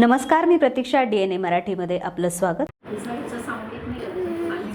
नमस्कार मी प्रतीक्षा D N ए मराठीमध्ये आपलं स्वागत.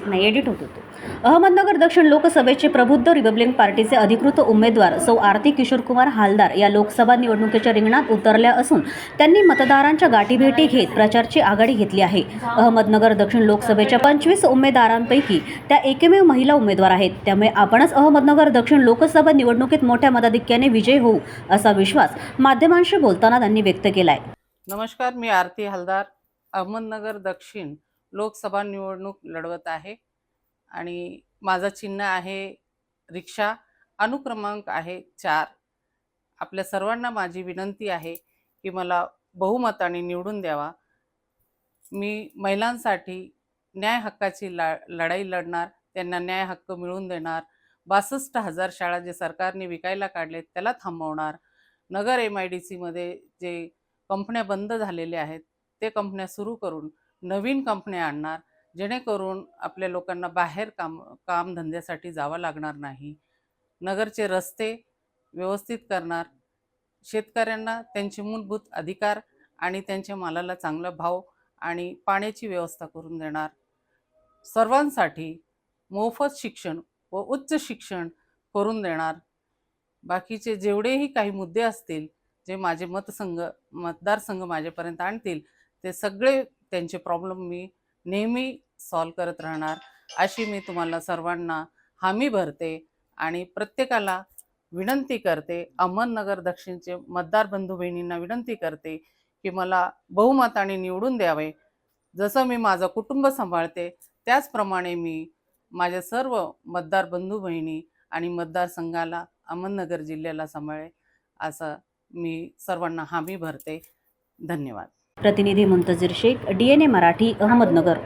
नाही एडिट होत होतो. अहमदनगर दक्षिण लोकसभेचे प्रबुद्ध रिपब्लिकन पार्टीचे अधिकृत उमेदवार सौ आरती किशोरकुमार हालदार या लोकसभा निवडणुकीच्या रिंगणात उतरल्या असून त्यांनी मतदारांच्या गाठीभेटी घेत प्रचारची आघाडी घेतली आहे. अहमदनगर दक्षिण लोकसभेच्या पंचवीस उमेदवारांपैकी त्या एकमेव महिला उमेदवार आहेत. त्यामुळे आपणच अहमदनगर दक्षिण लोकसभा निवडणुकीत मोठ्या मताधिक्याने विजय होऊ असा विश्वास माध्यमांशी बोलताना त्यांनी व्यक्त केला आहे नमस्कार मी आरती हलदार अहमदनगर दक्षिण लोकसभा निवडणूक लढवत आहे आणि माझं चिन्ह आहे रिक्षा अनुक्रमांक आहे चार. आपल्या सर्वांना माझी विनंती आहे की मला बहुमताने निवडून द्यावा. मी महिलांसाठी न्याय हक्काची ला लढाई लढणार त्यांना न्याय हक्क मिळवून देणार. बासष्ट हजार शाळा जे सरकारने विकायला काढले त्याला थांबवणार. नगर एम आय डी सीमध्ये जे कंपन्या बंद झालेल्या आहेत ते कंपन्या सुरू करून नवीन कंपन्या आणणार जेणेकरून आपल्या लोकांना बाहेर काम कामधंद्यासाठी जावं लागणार नाही. नगरचे रस्ते व्यवस्थित करणार शेतकऱ्यांना त्यांचे मूलभूत अधिकार आणि त्यांच्या मालाला चांगला भाव आणि पाण्याची व्यवस्था करून देणार. सर्वांसाठी मोफत शिक्षण व उच्च शिक्षण करून देणार. बाकीचे जेवढेही काही मुद्दे असतील जे माझे मतसंघ मतदारसंघ माझ्यापर्यंत आणतील ते सगळे त्यांचे प्रॉब्लेम मी नेहमी सॉल्व करत राहणार. अशी मी तुम्हाला सर्वांना हमी भरते आणि प्रत्येकाला विनंती करते अहमदनगर दक्षिणचे मतदार बंधू बहिणींना विनंती करते की मला बहुमताने निवडून द्यावे. जसं मी माझं कुटुंब सांभाळते त्याचप्रमाणे मी माझ्या सर्व मतदार बंधू बहिणी आणि मतदारसंघाला अहमदनगर जिल्ह्याला सांभाळे असं मी सर्वांना हामी भरते. धन्यवाद. प्रतिनिधी Muntazir Shaikh D N A Marathi Ahmednagar.